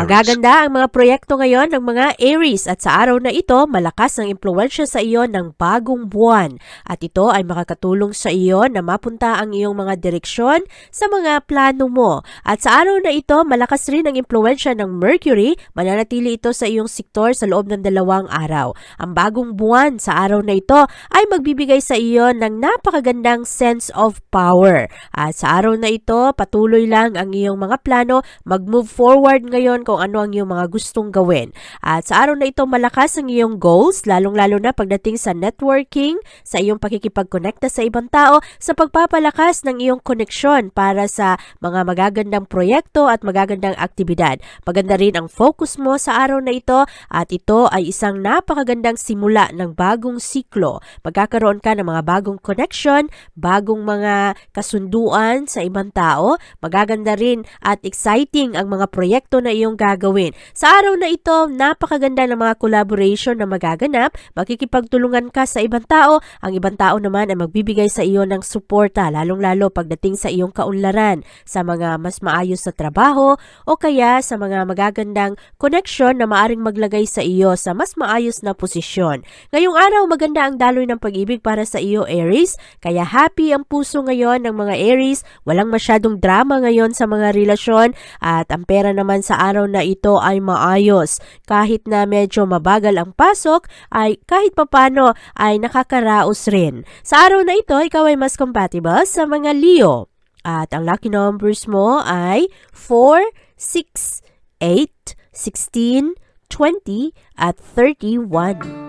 Magaganda ang mga proyekto ngayon ng mga Aries at sa araw na ito, malakas ang impluensya sa iyo ng bagong buwan. At ito ay makakatulong sa iyo na mapunta ang iyong mga direksyon sa mga plano mo. At sa araw na ito, malakas rin ang impluensya ng Mercury, mananatili ito sa iyong sektor sa loob ng dalawang araw. Ang bagong buwan sa araw na ito ay magbibigay sa iyo ng napakagandang sense of power. At sa araw na ito, patuloy lang ang iyong mga plano, mag-move forward ngayon kung ano ang iyong mga gustong gawin. At sa araw na ito, malakas ang iyong goals, lalong-lalo na pagdating sa networking, sa iyong pakikipag-connecta sa ibang tao, sa pagpapalakas ng iyong koneksyon para sa mga magagandang proyekto at magagandang aktibidad. Maganda rin ang focus mo sa araw na ito at ito ay isang napakagandang simula ng bagong siklo. Magkakaroon ka ng mga bagong connection, bagong mga kasunduan sa ibang tao, magaganda rin at exciting ang mga proyekto na iyong gagawin. Sa araw na ito, napakaganda ng mga collaboration na magaganap, makikipagtulungan ka sa ibang tao, ang ibang tao naman ay magbibigay sa iyo ng suporta, lalong-lalo pagdating sa iyong kaunlaran, sa mga mas maayos na trabaho o kaya sa mga magagandang connection na maaring maglagay sa iyo sa mas maayos na posisyon. Ngayong araw, maganda ang daloy ng pag-ibig para sa iyo, Aries, kaya happy ang puso ngayon ng mga Aries, walang masyadong drama ngayon sa mga relasyon. At ang pera naman sa araw na ito ay maayos. Kahit na medyo mabagal ang pasok, ay kahit papano ay nakakaraos rin. Sa araw na ito, ikaw ay mas compatible sa mga Leo. At ang lucky numbers mo ay 4, 6, 8, 16, 20 at 31.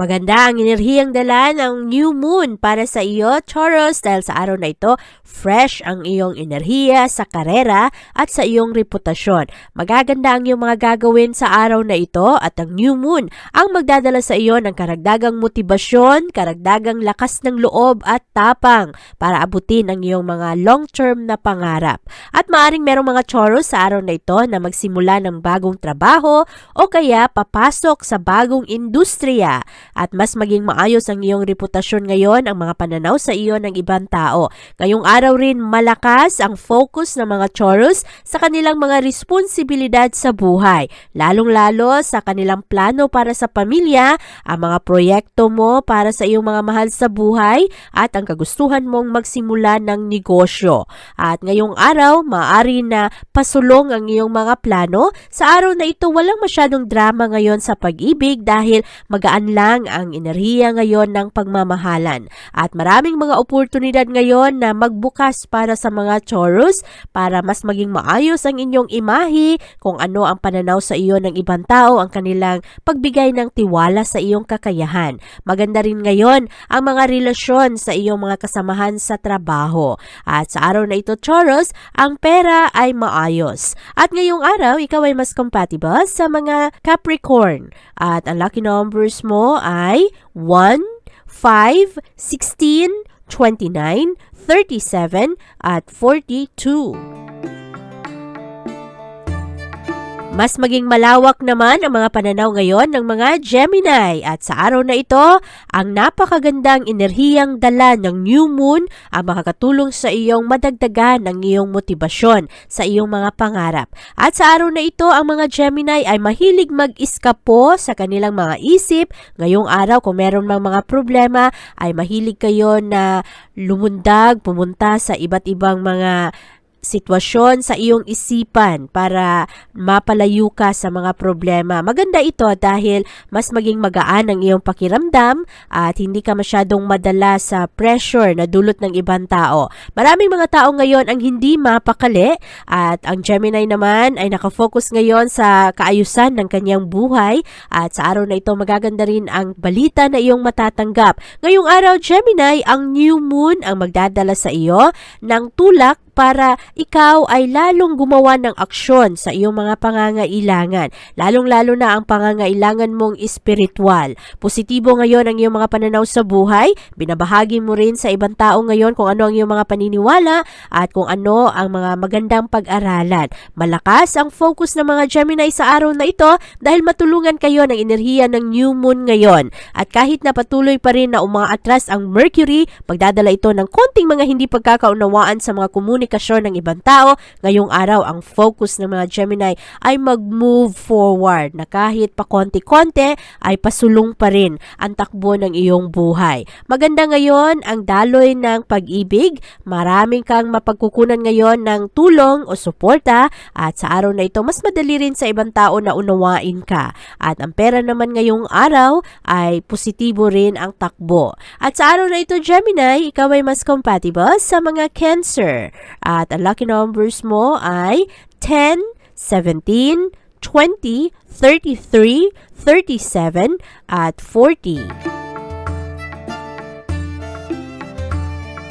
Maganda ang enerhiyang dala ng new moon para sa iyo, Taurus, dahil sa araw na ito, fresh ang iyong enerhiya sa karera at sa iyong reputasyon. Magaganda ang iyong mga gagawin sa araw na ito at ang new moon ang magdadala sa iyo ng karagdagang motibasyon, karagdagang lakas ng loob at tapang para abutin ang iyong mga long-term na pangarap. At maaring merong mga Taurus sa araw na ito na magsimula ng bagong trabaho o kaya papasok sa bagong industriya at mas maging maayos ang iyong reputasyon ngayon ang mga pananaw sa iyo ng ibang tao. Ngayong araw rin malakas ang focus ng mga Taurus sa kanilang mga responsibilidad sa buhay, lalong-lalo sa kanilang plano para sa pamilya, ang mga proyekto mo para sa iyong mga mahal sa buhay at ang kagustuhan mong magsimula ng negosyo. At ngayong araw, maaari na pasulong ang iyong mga plano. Sa araw na ito, walang masyadong drama ngayon sa pag-ibig dahil magaan lang ang enerhiya ngayon ng pagmamahalan. At maraming mga oportunidad ngayon na magbukas para sa mga Taurus para mas maging maayos ang inyong imahe kung ano ang pananaw sa iyo ng ibang tao ang kanilang pagbigay ng tiwala sa iyong kakayahan. Maganda rin ngayon ang mga relasyon sa iyong mga kasamahan sa trabaho. At sa araw na ito, Taurus, ang pera ay maayos. At ngayong araw, ikaw ay mas compatible sa mga Capricorn. At ang lucky numbers mo ay 1, 5, 16, 29, 37 at 42. Mas maging malawak naman ang mga pananaw ngayon ng mga Gemini at sa araw na ito, ang napakagandang enerhiyang dala ng new moon ang makakatulong sa iyong madagdagan ng iyong motibasyon sa iyong mga pangarap. At sa araw na ito, ang mga Gemini ay mahilig mag-iskapo sa kanilang mga isip. Ngayong araw, kung meron mang mga problema, ay mahilig kayo na lumundag, pumunta sa iba't ibang mga sitwasyon sa iyong isipan para mapalayo ka sa mga problema. Maganda ito dahil mas maging magaan ang iyong pakiramdam at hindi ka masyadong madala sa pressure na dulot ng ibang tao. Maraming mga tao ngayon ang hindi mapakali at ang Gemini naman ay nakafocus ngayon sa kaayusan ng kanyang buhay at sa araw na ito magaganda rin ang balita na iyong matatanggap. Ngayong araw Gemini, ang new moon ang magdadala sa iyo ng tulak para ikaw ay lalong gumawa ng aksyon sa iyong mga pangangailangan. Lalong-lalo na ang pangangailangan mong espiritual. Positibo ngayon ang iyong mga pananaw sa buhay. Binabahagi mo rin sa ibang tao ngayon kung ano ang iyong mga paniniwala at kung ano ang mga magandang pag-aralan. Malakas ang focus ng mga Gemini sa araw na ito dahil matulungan kayo ng enerhiya ng new moon ngayon. At kahit na patuloy pa rin na umaatras ang Mercury, magdadala ito ng konting mga hindi pagkakaunawaan sa mga komunikasyon ng ibang tao. Ngayong araw, ang focus ng mga Gemini ay mag-move forward na kahit pa konti-konti ay pasulong pa rin ang takbo ng iyong buhay. Maganda ngayon ang daloy ng pag-ibig. Maraming kang mapagkukunan ngayon ng tulong o suporta at sa araw na ito mas madali rin sa ibang tao na unawain ka. At ang pera naman ngayong araw ay positibo rin ang takbo. At sa araw na ito Gemini, ikaw ay mas compatible sa mga Cancer. At ang lucky numbers mo ay 10, 17, 20, 33, 37, at 40.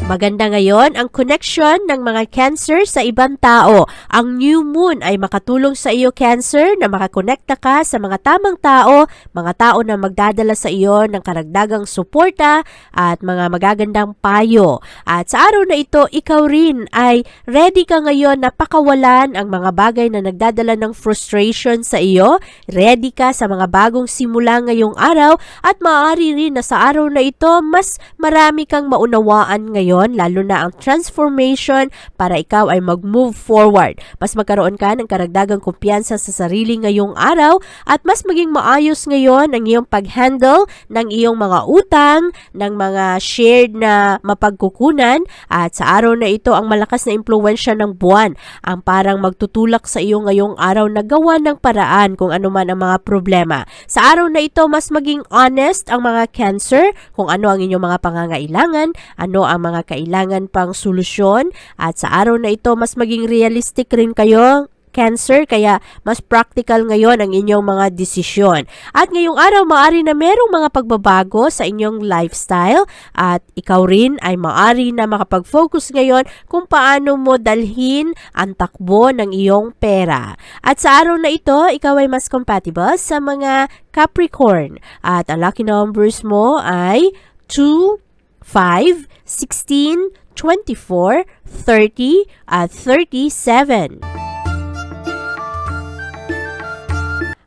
Maganda ngayon ang connection ng mga cancer sa ibang tao. Ang new moon ay makatulong sa iyo cancer na makakonekta ka sa mga tamang tao, mga tao na magdadala sa iyo ng karagdagang suporta at mga magagandang payo. At sa araw na ito, ikaw rin ay ready ka ngayon na pakawalan ang mga bagay na nagdadala ng frustration sa iyo. Ready ka sa mga bagong simula ngayong araw at maaari rin na sa araw na ito mas marami kang maunawaan ngayon lalo na ang transformation para ikaw ay mag-move forward. Mas magkaroon ka ng karagdagang kumpiyansa sa sarili ngayong araw at mas maging maayos ngayon ang iyong pag-handle ng iyong mga utang, ng mga shared na mapagkukunan at sa araw na ito ang malakas na impluensya ng buwan ang parang magtutulak sa iyo ngayong araw na gawa ng paraan kung ano man ang mga problema. Sa araw na ito mas maging honest ang mga cancer kung ano ang inyong mga pangangailangan, ano ang mga kailangan pang solusyon at sa araw na ito mas maging realistic rin kayo Cancer, kaya mas practical ngayon ang inyong mga desisyon. At ngayong araw, maari na merong mga pagbabago sa inyong lifestyle at ikaw rin ay maari na makapag-focus ngayon kung paano mo dalhin ang takbo ng iyong pera. At sa araw na ito, ikaw ay mas compatible sa mga Capricorn. At ang lucky numbers mo ay 2, 5, 16, 24, 30, at 37.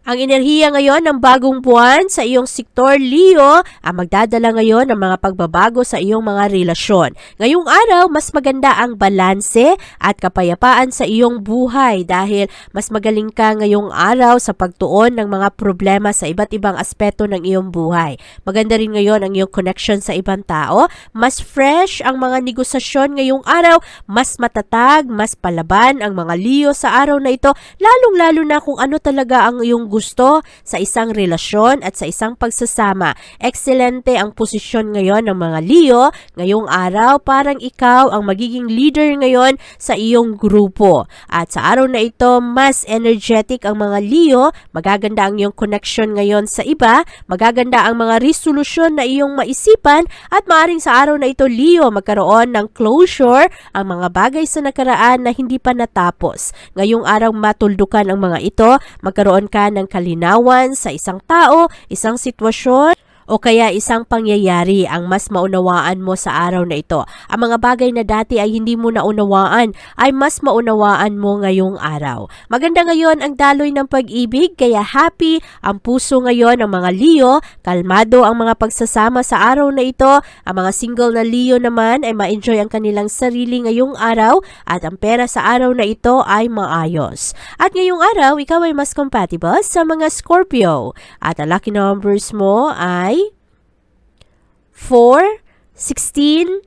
Ang enerhiya ngayon ng bagong buwan sa iyong sektor Leo ang magdadala ngayon ng mga pagbabago sa iyong mga relasyon. Ngayong araw, mas maganda ang balanse at kapayapaan sa iyong buhay dahil mas magaling ka ngayong araw sa pagtuon ng mga problema sa iba't ibang aspeto ng iyong buhay. Maganda rin ngayon ang iyong connection sa ibang tao. Mas fresh ang mga negosasyon ngayong araw, mas matatag, mas palaban ang mga Leo sa araw na ito, lalong-lalo na kung ano talaga ang iyong gusto sa isang relasyon at sa isang pagsasama. Excelente ang posisyon ngayon ng mga Leo. Ngayong araw, parang ikaw ang magiging leader ngayon sa iyong grupo. At sa araw na ito, mas energetic ang mga Leo. Magaganda ang iyong connection ngayon sa iba. Magaganda ang mga resolution na iyong maisipan. At maaring sa araw na ito, Leo, magkaroon ng closure ang mga bagay sa nakaraan na hindi pa natapos. Ngayong araw, matuldukan ang mga ito. Magkaroon ka ng kalinawan sa isang tao, isang sitwasyon, o kaya isang pangyayari ang mas maunawaan mo sa araw na ito. Ang mga bagay na dati ay hindi mo naunawaan ay mas maunawaan mo ngayong araw. Maganda ngayon ang daloy ng pag-ibig kaya happy ang puso ngayon ng mga Leo. Kalmado ang mga pagsasama sa araw na ito. Ang mga single na Leo naman ay ma-enjoy ang kanilang sarili ngayong araw at ang pera sa araw na ito ay maayos. At ngayong araw, ikaw ay mas compatible sa mga Scorpio. At ang lucky numbers mo ay 4, 16,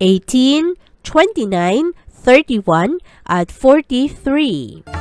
18, 29, 31, at 43.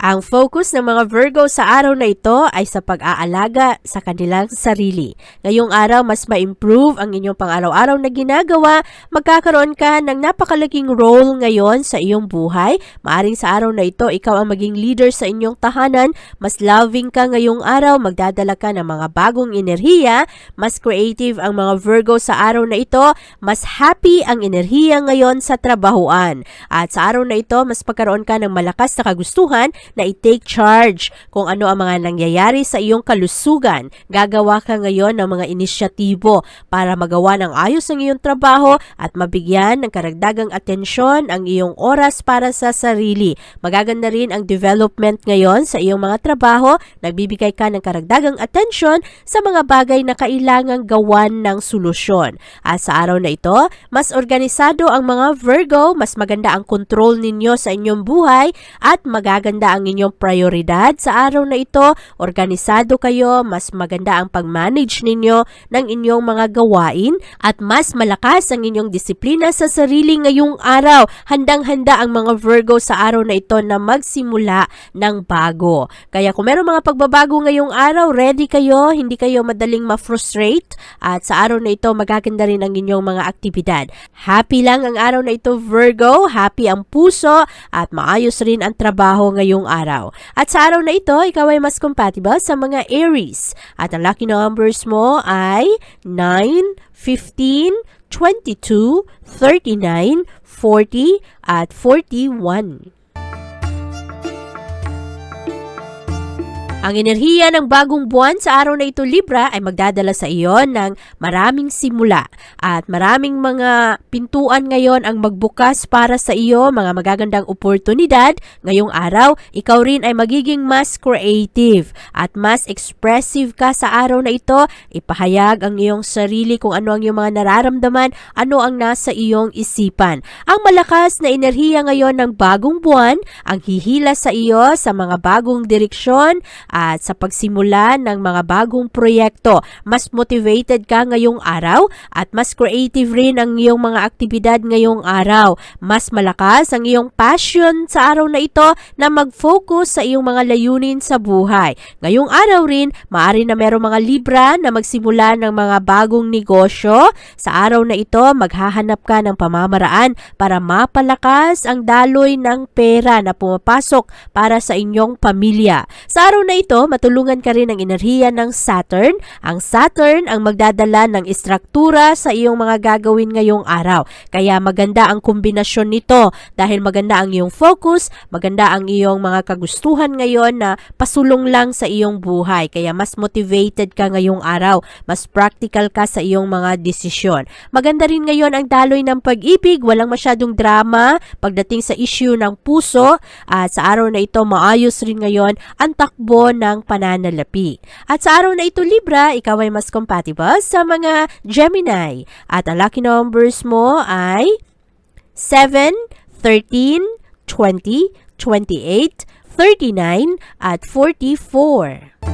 Ang focus ng mga Virgo sa araw na ito ay sa pag-aalaga sa kanilang sarili. Ngayong araw, mas ma-improve ang inyong pang-araw-araw na ginagawa. Magkakaroon ka ng napakalaking role ngayon sa iyong buhay. Maaring sa araw na ito, ikaw ang maging leader sa inyong tahanan. Mas loving ka ngayong araw. Magdadala ka ng mga bagong enerhiya. Mas creative ang mga Virgo sa araw na ito. Mas happy ang enerhiya ngayon sa trabahuan. At sa araw na ito, mas pagkaroon ka ng malakas na kagustuhan na i-take charge kung ano ang mga nangyayari sa iyong kalusugan. Gagawa ka ngayon ng mga inisyatibo para magawa ng ayos ang iyong trabaho at mabigyan ng karagdagang atensyon ang iyong oras para sa sarili. Magaganda rin ang development ngayon sa iyong mga trabaho. Nagbibigay ka ng karagdagang atensyon sa mga bagay na kailangang gawan ng solusyon. At sa araw na ito, mas organisado ang mga Virgo, mas maganda ang control ninyo sa inyong buhay at magaganda ang inyong prioridad sa araw na ito. Organisado kayo, mas maganda ang pag-manage ninyo ng inyong mga gawain at mas malakas ang inyong disiplina sa sarili ngayong araw. Handang-handa ang mga Virgo sa araw na ito na magsimula ng bago. Kaya kung meron mga pagbabago ngayong araw, ready kayo, hindi kayo madaling ma-frustrate at sa araw na ito magaganda rin ang inyong mga aktibidad. Happy lang ang araw na ito Virgo, happy ang puso at maayos rin ang trabaho ngayong araw. At sa araw na ito, ikaw ay mas compatible sa mga Aries. At ang lucky numbers mo ay 9, 15, 22, 39, 40, at 41. Ang enerhiya ng bagong buwan sa araw na ito Libra ay magdadala sa iyo ng maraming simula at maraming mga pintuan ngayon ang magbukas para sa iyo, mga magagandang oportunidad. Ngayong araw, ikaw rin ay magiging mas creative at mas expressive ka sa araw na ito. Ipahayag ang iyong sarili kung ano ang iyong mga nararamdaman, ano ang nasa iyong isipan. Ang malakas na enerhiya ngayon ng bagong buwan ang hihila sa iyo sa mga bagong direksyon at sa pagsimula ng mga bagong proyekto. Mas motivated ka ngayong araw at mas creative rin ang iyong mga aktibidad ngayong araw. Mas malakas ang iyong passion sa araw na ito na mag-focus sa iyong mga layunin sa buhay. Ngayong araw rin, maaari na merong mga libra na magsimula ng mga bagong negosyo. Sa araw na ito, maghahanap ka ng pamamaraan para mapalakas ang daloy ng pera na pumapasok para sa inyong pamilya. Sa araw na ito, matulungan ka rin ng enerhiya ng Saturn. Ang Saturn ang magdadala ng istruktura sa iyong mga gagawin ngayong araw. Kaya maganda ang kombinasyon nito dahil maganda ang iyong focus, maganda ang iyong mga kagustuhan ngayon na pasulong lang sa iyong buhay. Kaya mas motivated ka ngayong araw, mas practical ka sa iyong mga desisyon. Maganda rin ngayon ang daloy ng pag-ibig, walang masyadong drama pagdating sa issue ng puso at sa araw na ito maayos rin ngayon ang takbo ng pananalapi. At sa araw na ito Libra, ikaw ay mas compatible sa mga Gemini. At ang lucky numbers mo ay 7, 13, 20, 28, 39, at 44.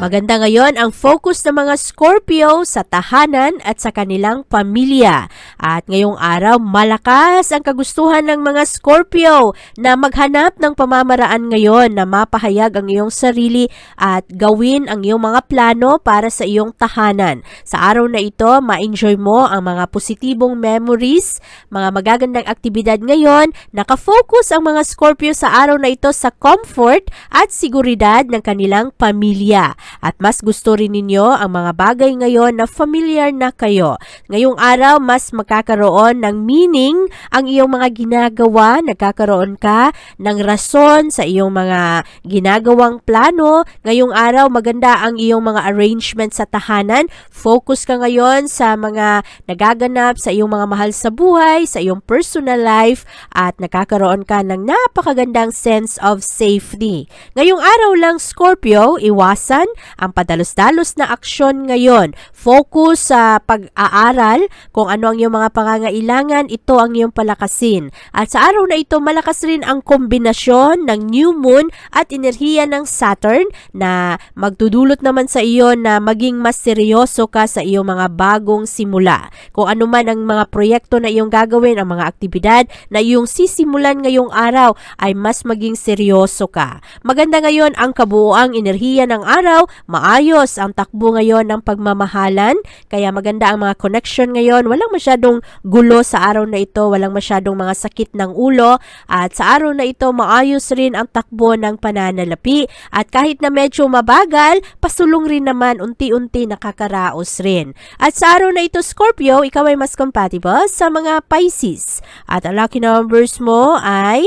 Maganda ngayon ang focus ng mga Scorpio sa tahanan at sa kanilang pamilya. At ngayong araw, malakas ang kagustuhan ng mga Scorpio na maghanap ng pamamaraan ngayon na mapahayag ang iyong sarili at gawin ang iyong mga plano para sa iyong tahanan. Sa araw na ito, ma-enjoy mo ang mga positibong memories, mga magagandang aktibidad ngayon. Nakafocus ang mga Scorpio sa araw na ito sa comfort at seguridad ng kanilang pamilya. At mas gusto rin ninyo ang mga bagay ngayon na familiar na kayo. Ngayong araw, mas magkakaroon ng meaning ang iyong mga ginagawa. Nagkakaroon ka ng rason sa iyong mga ginagawang plano. Ngayong araw, maganda ang iyong mga arrangement sa tahanan. Focus ka ngayon sa mga nagaganap sa iyong mga mahal sa buhay, sa iyong personal life, at nakakaroon ka ng napakagandang sense of safety. Ngayong araw lang, Scorpio, iwasan ang padalos-dalos na aksyon ngayon. Focus sa pag-aaral kung ano ang iyong mga pangangailangan, ito ang iyong palakasin. At sa araw na ito, malakas rin ang kombinasyon ng new moon at enerhiya ng Saturn na magdudulot naman sa iyo na maging mas seryoso ka sa iyong mga bagong simula. Kung ano man ang mga proyekto na iyong gagawin, ang mga aktibidad na iyong sisimulan ngayong araw ay mas maging seryoso ka. Maganda ngayon ang kabuoang enerhiya ng araw, maayos ang takbo ngayon ng pagmamahalan, kaya maganda ang mga connection ngayon, walang masyadong gulo sa araw na ito, walang masyadong mga sakit ng ulo, at sa araw na ito maayos rin ang takbo ng pananalapi, at kahit na medyo mabagal, pasulong rin naman. Unti-unti nakakaraos rin. At sa araw na ito, Scorpio, ikaw ay mas compatible sa mga Pisces. At ang lucky numbers mo ay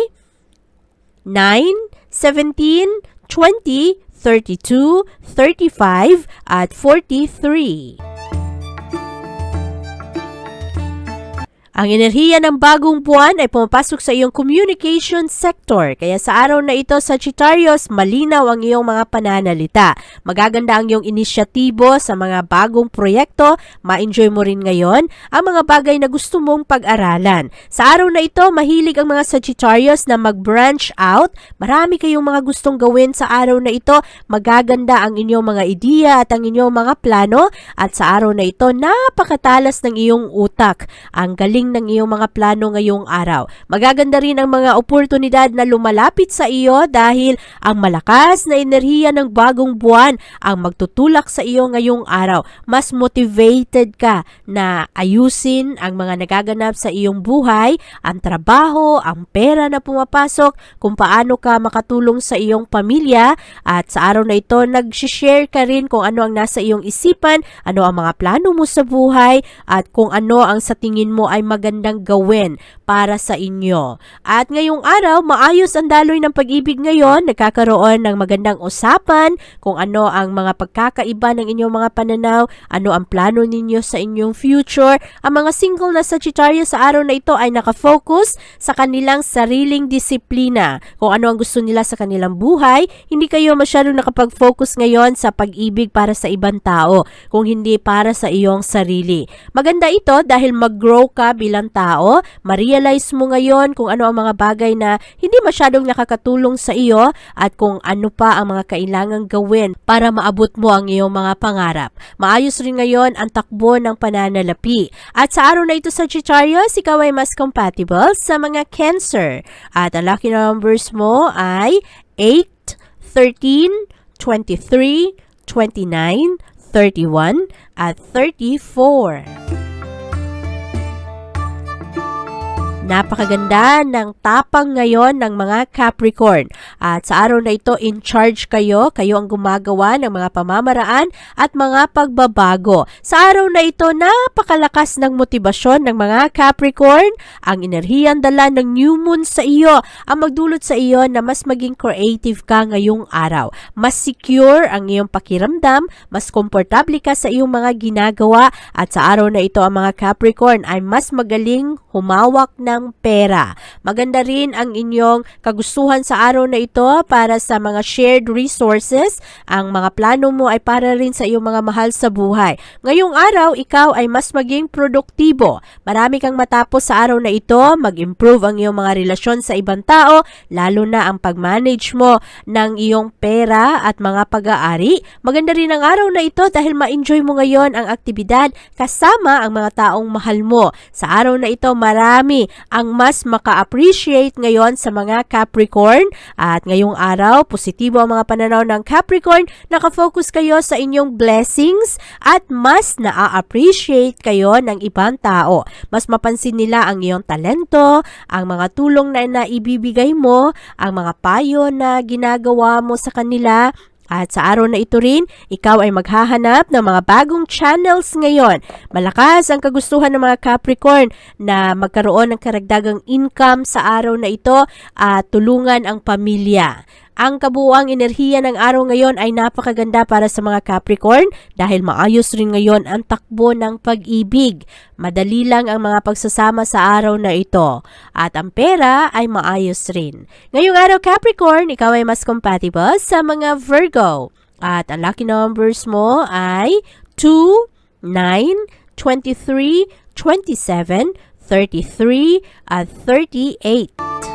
9, 17, 20, 32, 35, at 43. Ang enerhiya ng bagong buwan ay pumapasok sa iyong communication sector. Kaya sa araw na ito, Sagittarius, malinaw ang iyong mga pananalita. Magaganda ang iyong inisyatibo sa mga bagong proyekto. Ma-enjoy mo rin ngayon ang mga bagay na gusto mong pag-aralan. Sa araw na ito, mahilig ang mga Sagittarius na mag-branch out. Marami kayong mga gustong gawin sa araw na ito. Magaganda ang inyong mga ideya at ang inyong mga plano. At sa araw na ito, napakatalas ng iyong utak. Ang galing ng iyong mga plano ngayong araw. Magaganda rin ang mga oportunidad na lumalapit sa iyo dahil ang malakas na enerhiya ng bagong buwan ang magtutulak sa iyo ngayong araw. Mas motivated ka na ayusin ang mga nagaganap sa iyong buhay, ang trabaho, ang pera na pumapasok, kung paano ka makatulong sa iyong pamilya at sa araw na ito nag-share ka rin kung ano ang nasa iyong isipan, ano ang mga plano mo sa buhay at kung ano ang sa tingin mo ay magandang gawin para sa inyo. At ngayong araw, maayos ang daloy ng pag-ibig ngayon, nagkakaroon ng magandang usapan kung ano ang mga pagkakaiba ng inyong mga pananaw, ano ang plano ninyo sa inyong future. Ang mga single na Sagittarius sa araw na ito ay nakafocus sa kanilang sariling disiplina. Kung ano ang gusto nila sa kanilang buhay, hindi kayo masyadong nakapag-focus ngayon sa pag-ibig para sa ibang tao, kung hindi para sa iyong sarili. Maganda ito dahil mag-grow ka bilang tao, ma-realize mo ngayon kung ano ang mga bagay na hindi masyadong nakakatulong sa iyo at kung ano pa ang mga kailangang gawin para maabot mo ang iyong mga pangarap. Maayos rin ngayon ang takbo ng pananalapi. At sa araw na ito sa Sagittarius, ikaw ay mas compatible sa mga Cancer. At ang lucky numbers mo ay 8, 13, 23, 29, 31, at 34. Napakaganda ng tapang ngayon ng mga Capricorn. At sa araw na ito, in charge kayo. Kayo ang gumagawa ng mga pamamaraan at mga pagbabago. Sa araw na ito, napakalakas ng motibasyon ng mga Capricorn. Ang enerhiyang dala ng new moon sa iyo ang magdulot sa iyo na mas maging creative ka ngayong araw. Mas secure ang iyong pakiramdam, mas komportable ka sa iyong mga ginagawa at sa araw na ito ang mga Capricorn ay mas magaling humawak ng pera. Maganda rin ang inyong kagustuhan sa araw na ito para sa mga shared resources. Ang mga plano mo ay para rin sa iyong mga mahal sa buhay. Ngayong araw, ikaw ay mas maging produktibo. Marami kang matapos sa araw na ito, mag-improve ang iyong mga relasyon sa ibang tao, lalo na ang pag-manage mo ng iyong pera at mga pag-aari. Maganda rin ang araw na ito dahil ma-enjoy mo ngayon ang aktibidad kasama ang mga taong mahal mo. Sa araw na ito, marami ang mas maka-appreciate ngayon sa mga Capricorn. At ngayong araw, positibo ang mga pananaw ng Capricorn. Nakafocus kayo sa inyong blessings at mas na-appreciate kayo ng ibang tao. Mas mapansin nila ang iyong talento, ang mga tulong na naibibigay mo, ang mga payo na ginagawa mo sa kanila, at sa araw na ito rin, ikaw ay maghahanap ng mga bagong channels ngayon. Malakas ang kagustuhan ng mga Capricorn na magkaroon ng karagdagang income sa araw na ito at tulungan ang pamilya. Ang kabuuang enerhiya ng araw ngayon ay napakaganda para sa mga Capricorn dahil maayos rin ngayon ang takbo ng pag-ibig. Madali lang ang mga pagsasama sa araw na ito. At ang pera ay maayos rin. Ngayong araw Capricorn, ikaw ay mas compatible sa mga Virgo. At ang lucky numbers mo ay 2, 9, 23, 27, 33, at 38.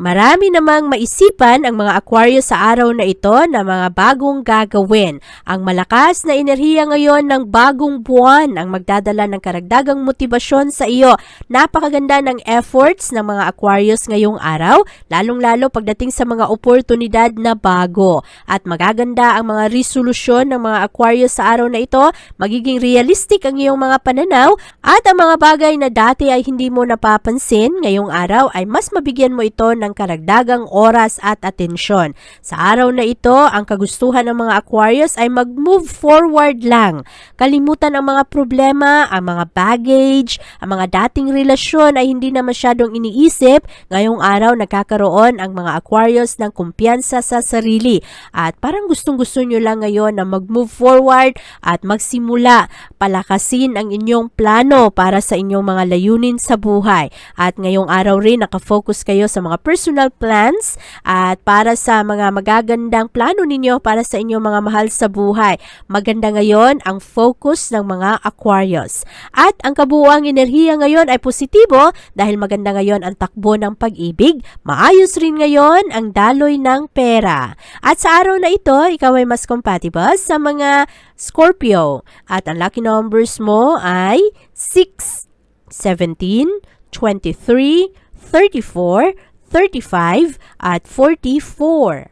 Marami namang maisipan ang mga Aquarius sa araw na ito na mga bagong gagawin. Ang malakas na enerhiya ngayon ng bagong buwan ang magdadala ng karagdagang motibasyon sa iyo. Napakaganda ng efforts ng mga Aquarius ngayong araw, lalong-lalo pagdating sa mga oportunidad na bago. At magaganda ang mga resolusyon ng mga Aquarius sa araw na ito, magiging realistic ang iyong mga pananaw, at ang mga bagay na dati ay hindi mo napapansin ngayong araw ay mas mabigyan mo ito ng karagdagang oras at atensyon. Sa araw na ito, ang kagustuhan ng mga Aquarius ay mag-move forward lang. Kalimutan ang mga problema, ang mga baggage, ang mga dating relasyon ay hindi na masyadong iniisip. Ngayong araw, nagkakaroon ang mga Aquarius ng kumpiyansa sa sarili. At parang gustong-gusto nyo lang ngayon na mag-move forward at magsimula. Palakasin ang inyong plano para sa inyong mga layunin sa buhay. At ngayong araw rin, nakafocus kayo sa mga personal plans at para sa mga magagandang plano ninyo para sa inyong mga mahal sa buhay. Maganda ngayon ang focus ng mga Aquarius. At ang kabuuang enerhiya ngayon ay positibo dahil maganda ngayon ang takbo ng pag-ibig. Maayos rin ngayon ang daloy ng pera. At sa araw na ito, ikaw ay mas compatible sa mga Scorpio. At ang lucky numbers mo ay 6, 17, 23, 34, 35, at 44.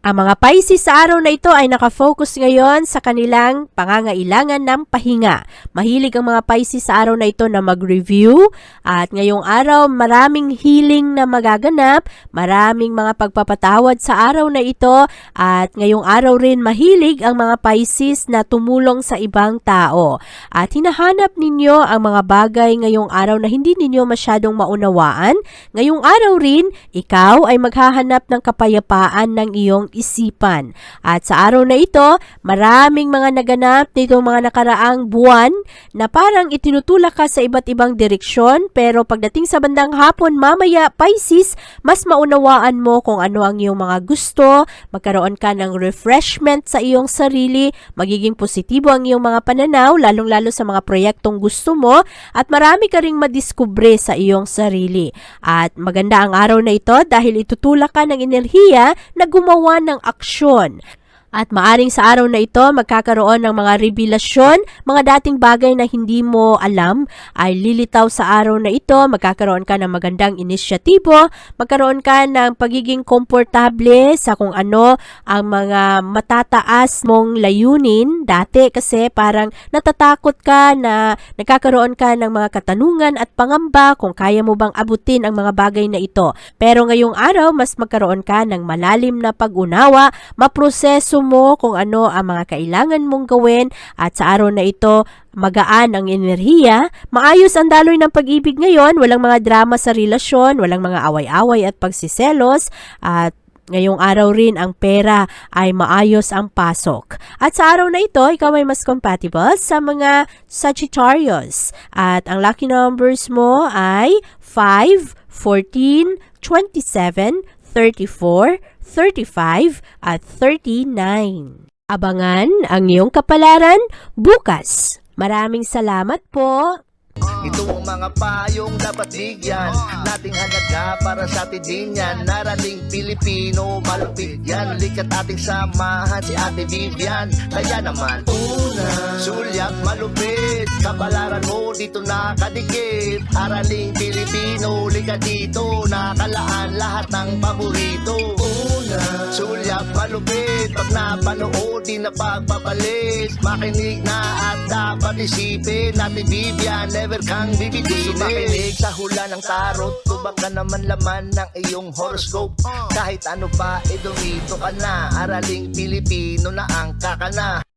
Ang mga Pisces sa araw na ito ay nakafocus ngayon sa kanilang pangangailangan ng pahinga. Mahilig ang mga Pisces sa araw na ito na mag-review at ngayong araw maraming healing na magaganap, maraming mga pagpapatawad sa araw na ito at ngayong araw rin mahilig ang mga Pisces na tumulong sa ibang tao. At hinahanap ninyo ang mga bagay ngayong araw na hindi ninyo masyadong maunawaan. Ngayong araw rin, ikaw ay maghahanap ng kapayapaan ng iyong isipan. At sa araw na ito, maraming mga naganap nitong mga nakaraang buwan na parang itinutulak ka sa iba't ibang direksyon pero pagdating sa bandang hapon mamaya Pisces, mas maunawaan mo kung ano ang iyong mga gusto, magkaroon ka ng refreshment sa iyong sarili, magiging positibo ang iyong mga pananaw lalong-lalo sa mga proyektong gusto mo at marami ka ring madiskubre sa iyong sarili. At maganda ang araw na ito dahil itutulak ka ng enerhiya na gumawa ng aksyon. At maaring sa araw na ito magkakaroon ng mga revelasyon, mga dating bagay na hindi mo alam ay lilitaw sa araw na ito, magkakaroon ka ng magandang inisyatibo, magkaroon ka ng pagiging komportable sa kung ano ang mga matataas mong layunin. Dati kasi parang natatakot ka na nagkakaroon ka ng mga katanungan at pangamba kung kaya mo bang abutin ang mga bagay na ito. Pero ngayong araw, mas magkaroon ka ng malalim na pag-unawa, maproseso mo kung ano ang mga kailangan mong gawin at sa araw na ito, magaan ang enerhiya, maayos ang daloy ng pag-ibig ngayon, walang mga drama sa relasyon, walang mga away-away at pagsiselos, at Ngayong araw rin ang pera ay maayos ang pasok. At sa araw na ito, ikaw ay mas compatible sa mga Sagittarius. At ang lucky numbers mo ay 5, 14, 27, 34, 35, at 39. Abangan ang iyong kapalaran bukas. Maraming salamat po. Ito ang mga payong dapat bigyan. Nating halaga para sa atin din yan. Narating Pilipino, malupit yan. Likat ating samahan si Ate Vivian. Kaya naman Una Sulyap malupit. Kapalaran mo dito nakadikit. Araling Pilipino, likat dito. Nakalaan lahat ng paborito Una Sulyap malupit Pag napanood, di na pagpapalit Makinig na at dapat isipin Natin Vivian, never kang bibitinin Makinig sa hula ng tarot. Tubak ka naman laman ng iyong horoscope. Kahit ano pa, eh dumito ka na. Araling Pilipino na ang kakana